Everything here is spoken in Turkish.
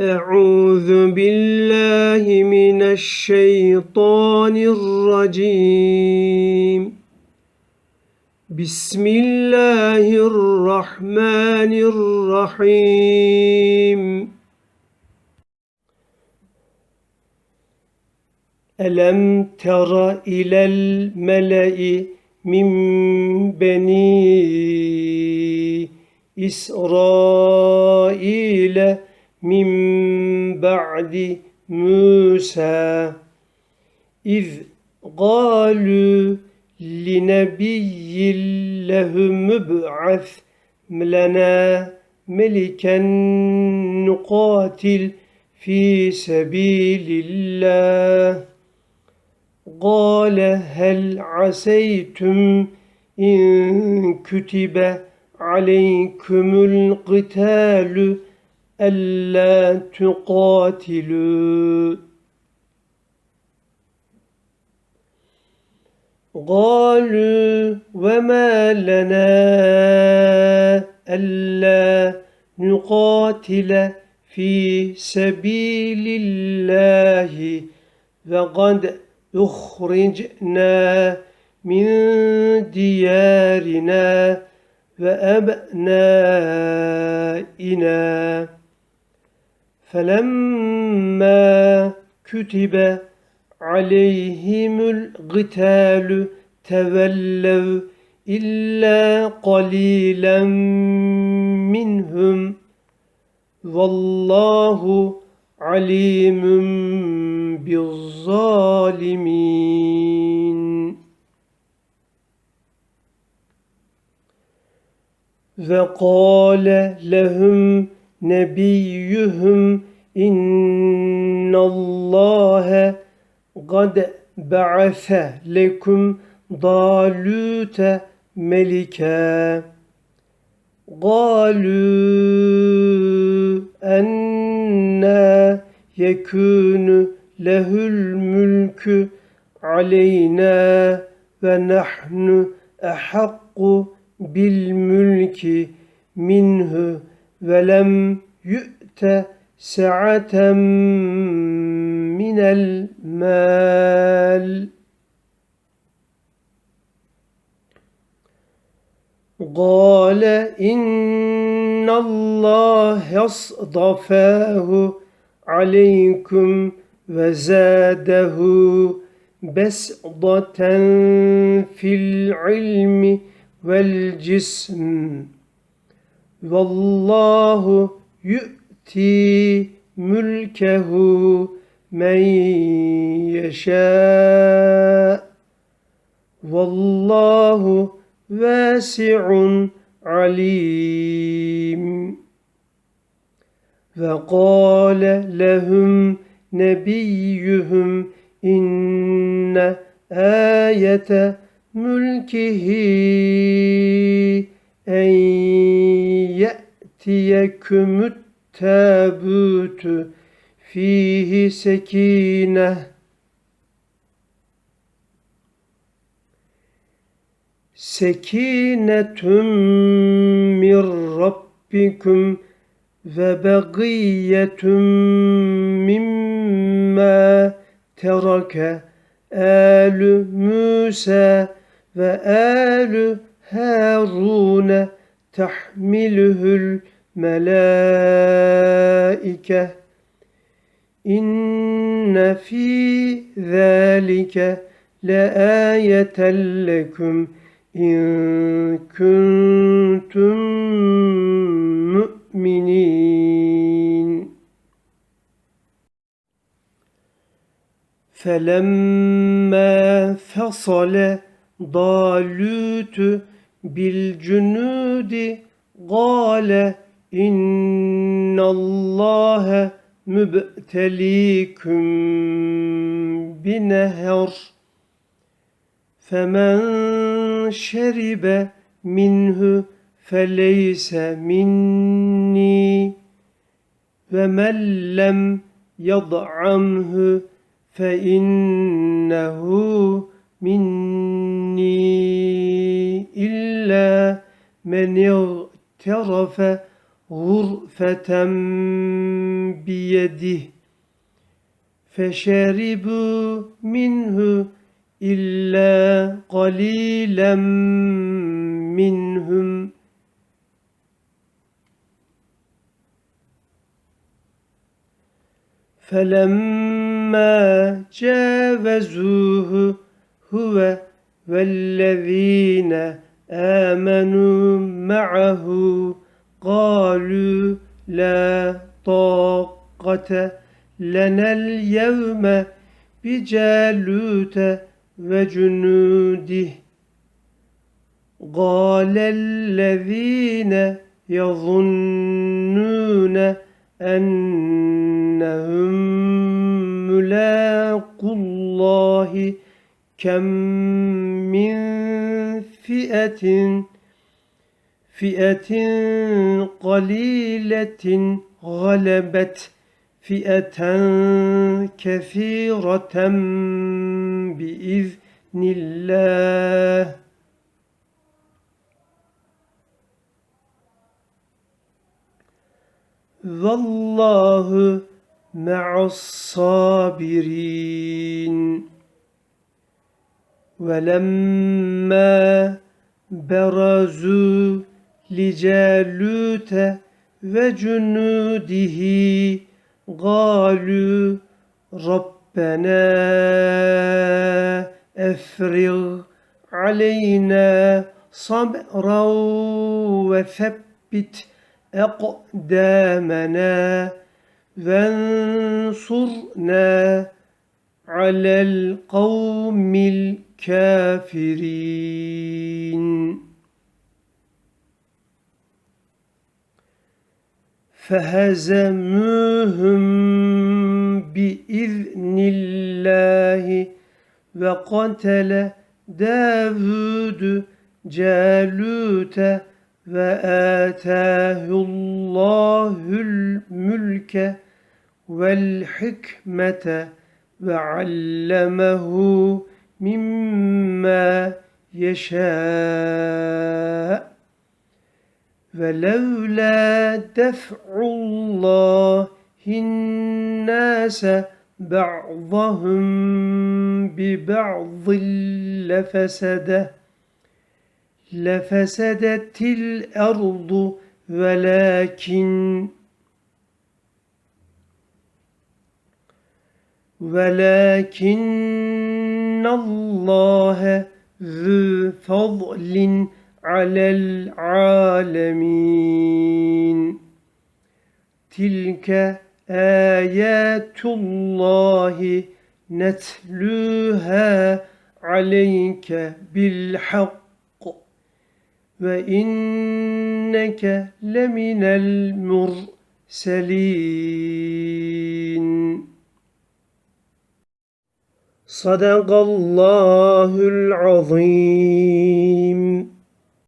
أعوذ بالله من الشيطان الرجيم بسم الله الرحمن الرحيم ألم تر إلى الملأ من بني إسرائيل من بعد موسى إذ قالوا لنبي لهم ابعث لنا ملكا نقاتل في سبيل الله. قال هل عسيتم إن كتب عليكم القتال؟ ألا تقاتلوا. قالوا وما لنا ألا نقاتل في سبيل الله. وقد أخرجنا من ديارنا وأبنائنا. فلما كتب عليهم القتال تولوا إلا قليلا منهم والله عليم بالظالمين وقال لهم نبيهم إن الله قد بعث لكم ضالوت ملكا قالوا أنا يكون له الملك علينا ونحن أحق بالملك منه ولم يؤت سعة من المال قال إن الله اصطفاه عليكم وزاده بسطة في العلم والجسم Vallahu yu'ti mülkehu men yeşâ. Vallahu vâsi'un alim. Ve kâle lehum nebiyyühüm inne ayete mülkihi en tiyekümüt tebütü fihi sekine. Sekine sekinetüm min rabbikum ve begiyetüm mimma terake. Âlü Musa ve âlü Harun'a تحمله الملائكة. إن في ذلك لآية لكم إن كنتم مؤمنين. فلما فصل ضالوت بالجنود قال إن الله مبتليكم بنهر فمن شرب منه فليس مني ومن لم يضعمه فإنه مني إلا من اغترف غرفة بيده فشربوا منه إلا قليلا منهم فلما جاوزوه هو والذين آمنوا معه قالوا لا طاقة لنا اليوم بجالوت وجنوده قال الذين يظنون أنهم ملاقو الله كم من فئة فئة قليلة غلبت فئة كثيرة بإذن الله. والله مع الصابرين. ولما برزوا لجالوت وجنوده قالوا ربنا افرغ علينا صبرا وثبت أقدامنا وانصرنا على القوم الكافرين. فهزموهم بإذن الله وقتل داود جالوت وآتاه الله الملك والحكمة وعلمه مما يشاء ولولا دفع الله الناس بعضهم ببعض لفسده لفسدت الأرض ولكن ولكن الله ذو فضل على العالمين تلك آيات الله نتلوها عليك بالحق وإنك لمن المرسلين Sadakallahul azim.